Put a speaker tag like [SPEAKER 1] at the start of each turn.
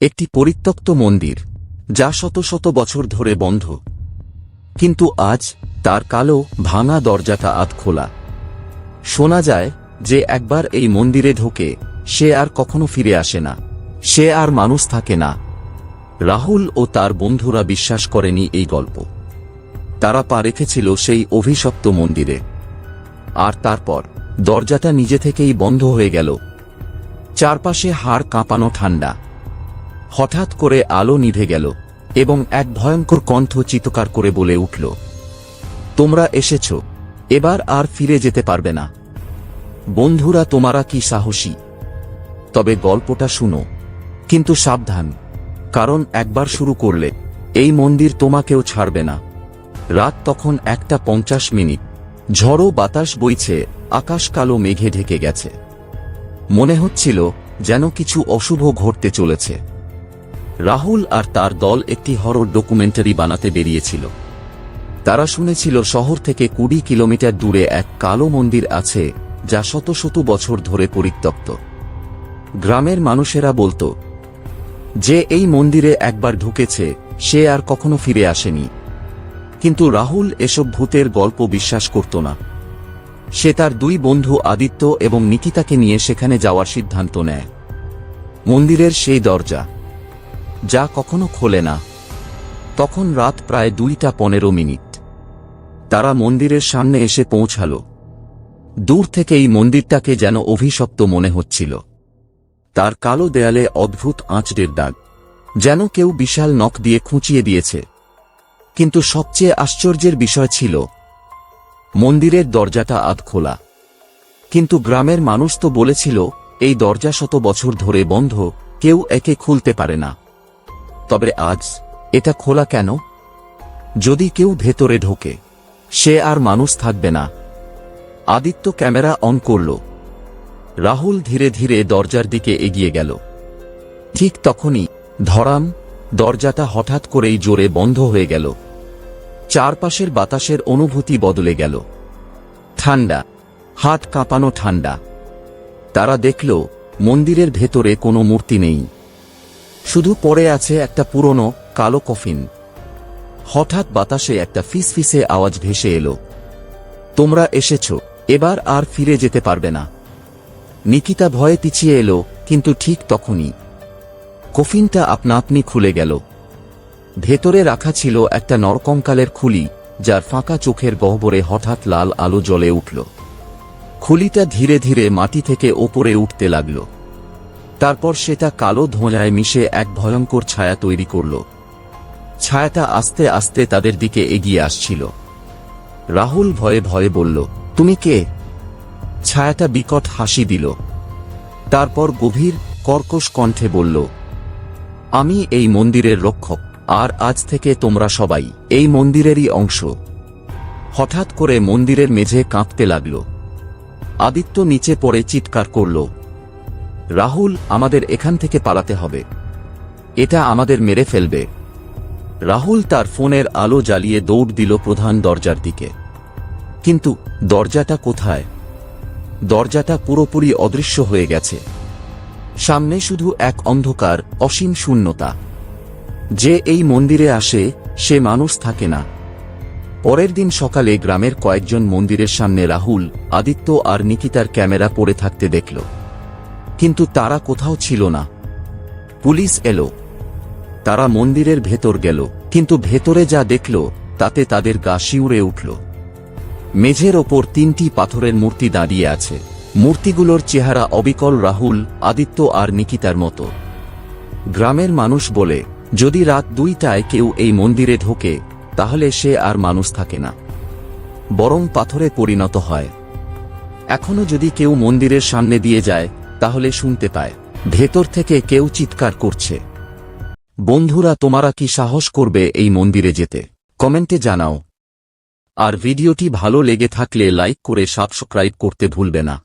[SPEAKER 1] একটি পরিত্যক্ত মন্দির, যা শত শত বছর ধরে বন্ধ। কিন্তু আজ তার কালো, ভাঙা দরজাটা আধ খোলা। শোনা যায় যে একবার এই মন্দিরে ঢোকে, সে আর কখনো ফিরে আসে না। সে আর মানুষ থাকে না। রাহুল ও তার বন্ধুরা বিশ্বাস করেনি এই গল্প। তারা পা রেখেছিল সেই অভিশপ্ত মন্দিরে। আর তারপর দরজাটা নিজে থেকেই বন্ধ হয়ে গেল। চারপাশে হাড় কাঁপানো ঠান্ডা। হঠাৎ করে আলো নিভে গেল এবং এক ভয়ঙ্কর কণ্ঠ চিৎকার করে বলে উঠল, তোমরা এসেছ, এবার আর ফিরে যেতে পারবে না। বন্ধুরা, তোমারা কি সাহসী? তবে গল্পটা শুনো, কিন্তু সাবধান, কারণ একবার শুরু করলে এই মন্দির তোমাকেও ছাড়বে না। রাত তখন একটা পঞ্চাশ মিনিট। ঝড়ো বাতাস বইছে, আকাশ কালো মেঘে ঢেকে গেছে। মনে হচ্ছিল যেন কিছু অশুভ ঘটতে চলেছে। রাহুল আর তার দল একটি হরর ডকুমেন্টারি বানাতে বেরিয়েছিল। তারা শুনেছিল শহর থেকে কুড়ি কিলোমিটার দূরে এক কালো মন্দির আছে, যা শত শত বছর ধরে পরিত্যক্ত। গ্রামের মানুষেরা বলতো, যে এই মন্দিরে একবার ঢুকেছে, সে আর কখনো ফিরে আসেনি। কিন্তু রাহুল এসব ভূতের গল্প বিশ্বাস করত না। সে তার দুই বন্ধু আদিত্য এবং নিকিতাকে নিয়ে সেখানে যাওয়ার সিদ্ধান্ত নেয়। মন্দিরের সেই দরজা যা কখনো খোলে না। তখন রাত প্রায় দুইটা পনেরো মিনিট। তারা মন্দিরের সামনে এসে পৌঁছাল। দূর থেকে এই মন্দিরটাকে যেন অভিশপ্ত মনে হচ্ছিল। তার কালো দেয়ালে অদ্ভুত আঁচড়ের দাগ, যেন কেউ বিশাল নখ দিয়ে খুঁচিয়ে দিয়েছে। কিন্তু সবচেয়ে আশ্চর্যের বিষয় ছিল, মন্দিরের দরজাটা আধ খোলা। কিন্তু গ্রামের মানুষ তো বলেছিল, এই দরজা শত বছর ধরে বন্ধ, কেউ একে খুলতে পারে না। তবে আজ এটা খোলা কেন? যদি কেউ ভেতরে ঢোকে, সে আর মানুষ থাকবে না। আদিত্য ক্যামেরা অন করল। রাহুল ধীরে ধীরে দরজার দিকে এগিয়ে গেল। ঠিক তখনই ধরাম দরজাটা হঠাৎ করেই জোরে বন্ধ হয়ে গেল। চারপাশের বাতাসের অনুভূতি বদলে গেল। ঠান্ডা, হাত কাঁপানো ঠান্ডা। তারা দেখল মন্দিরের ভেতরে কোনো মূর্তি নেই। শুধু পড়ে আছে একটা পুরনো, কালো কফিন। হঠাৎ বাতাসে একটা ফিসফিসে আওয়াজ ভেসে এলো। তোমরা এসেছ, এবার আর ফিরে যেতে পারবে না। নিকিতা ভয়ে পিছিয়ে এলো, কিন্তু ঠিক তখনই। কফিনটা আপনা আপনি খুলে গেল। ভেতরে রাখা ছিল একটা নরকঙ্কালের খুলি, যার ফাঁকা চোখের গহ্বরে হঠাৎ লাল আলো জ্বলে উঠল। খুলিটা ধীরে ধীরে মাটি থেকে ওপরে উঠতে লাগল। তারপর সেটা কালো ধোঁয়ায় মিশে এক ভয়ঙ্কর ছায়া তৈরি করল। ছায়াটা আস্তে আস্তে তাদের দিকে এগিয়ে আসছিল। রাহুল ভয়ে ভয়ে বলল, তুমি কে? ছায়াটা বিকট হাসি দিল। তারপর গভীর, কর্কশ কণ্ঠে বলল, আমি এই মন্দিরের রক্ষক, আর আজ থেকে তোমরা সবাই এই মন্দিরেরই অংশ। হঠাৎ করে মন্দিরের মেঝে কাঁপতে লাগল। আদিত্য নিচে পড়ে চিৎকার করল রাহুল আমাদের এখান থেকে পালাতে হবে। এটা আমাদের মেরে ফেলবে। রাহুল তার ফোনের আলো জ্বালিয়ে দৌড় দিল প্রধান দরজার দিকে। কিন্তু দরজাটা কোথায়? দরজাটা পুরোপুরি অদৃশ্য হয়ে গেছে। সামনে শুধু এক অন্ধকার, অসীম শূন্যতা। যে এই মন্দিরে আসে, সে মানুষ থাকে না। পরের দিন সকালে গ্রামের কয়েকজন মন্দিরের সামনে রাহুল, আদিত্য আর নিকিতার ক্যামেরা পড়ে থাকতে দেখল। কিন্তু তারা কোথাও ছিল না। পুলিশ এলো। তারা মন্দিরের ভেতর গেল, কিন্তু ভেতরে যা দেখল, তাতে তাদের গা শিউরে উঠল। মেঝের ওপর তিনটি পাথরের মূর্তি দাঁড়িয়ে আছে। মূর্তিগুলোর চেহারা অবিকল রাহুল, আদিত্য আর নিকিতার মতো। গ্রামের মানুষ বলে, যদি রাত দুইটায় কেউ এই মন্দিরে ঢোকে, তাহলে সে আর মানুষ থাকে না। বরং পাথরে পরিণত হয়। এখনও যদি কেউ মন্দিরের সামনে দিয়ে যায় তাহলে শুনতে পায়, ভেতর থেকে কেউ চিৎকার করছে। বন্ধুরা, তোমারা কি সাহস করবে এই মন্দিরে যেতে? কমেন্টে জানাও। আর ভিডিওটি ভালো লেগে থাকলে লাইক করে সাবস্ক্রাইব করতে ভুলবে না।